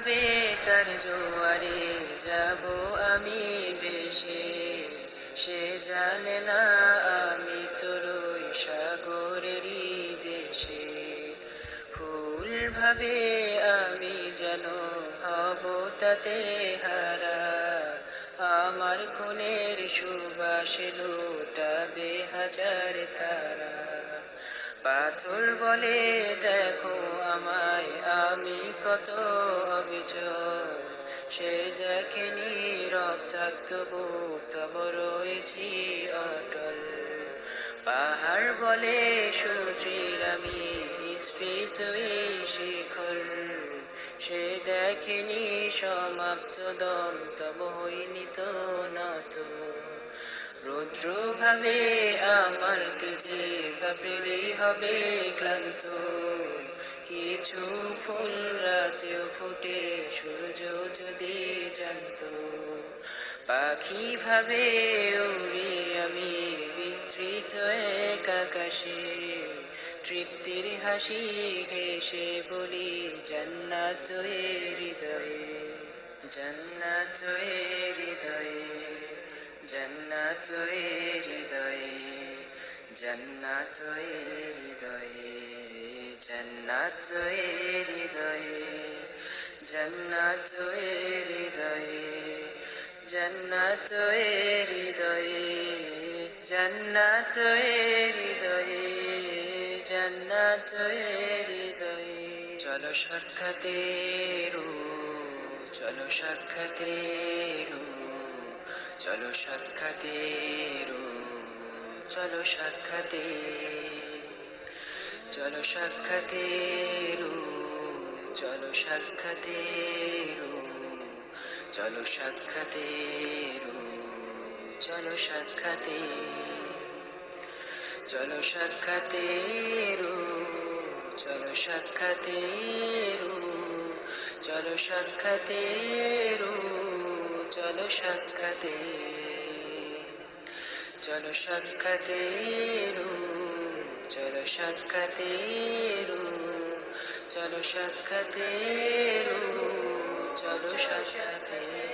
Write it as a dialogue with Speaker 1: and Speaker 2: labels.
Speaker 1: ভাবে তার জোয়ারে, যাব আমি বেশে। সে জানে না আমি তোরই সাগরেরই দেশে। ফুল ভাবে আমি যেন হব তাতে হারা। আমার খুনের সুবাস লুটাবে হাজার তারা। পাথর বলে দেখো আমায় আমি কত অবিচল সে দেখেনি রক্তাক্ত বুক রয়েছি অটল। পাহাড় বলে সূর্যের আমি স্ফীত শিখর সে দেখেনি সমাপ্ত দম, তব হইনি তো নত। রুদ্র ভাবে আমার তেজে ভাবেরই হবে ক্লান্ত। রাতেও ফুটে, সূর্য যদি জানত। পাখি ভাবে উড়ি, আমি বিস্তৃত এক আকাশে। তৃপ্তির হাসি হেসে বলি, জান্নাত হৃদয়ে জান্নাত হৃদয়ে জান্নাত হৃদয়ে জান্নাত হৃদয়ে। জান্নাত হৃদয়ে জান্নাত হৃদয়ে জান্নাত হৃদয়ে জান্নাত হৃদয়ে জান্নাত হৃদয়ে। চলো সাক্ষাতে রু চলো সাক্ষাতে রু চলো সাক্ষাতে রু চলো সাক্ষাতে চলো সাক্ষাতে চলো সাক্ষাতে চলো সাক্ষাতে চলো সাক্ষাতে চলো সাক্ষাতে চলো সাক্ষাতে চলো সাক্ষাতে চলো সাক্ষাতে চলো সাক্ষাতে সাক্ষাতেরু চলো সাক্ষাতেরু চলো সাক্ষাতেরু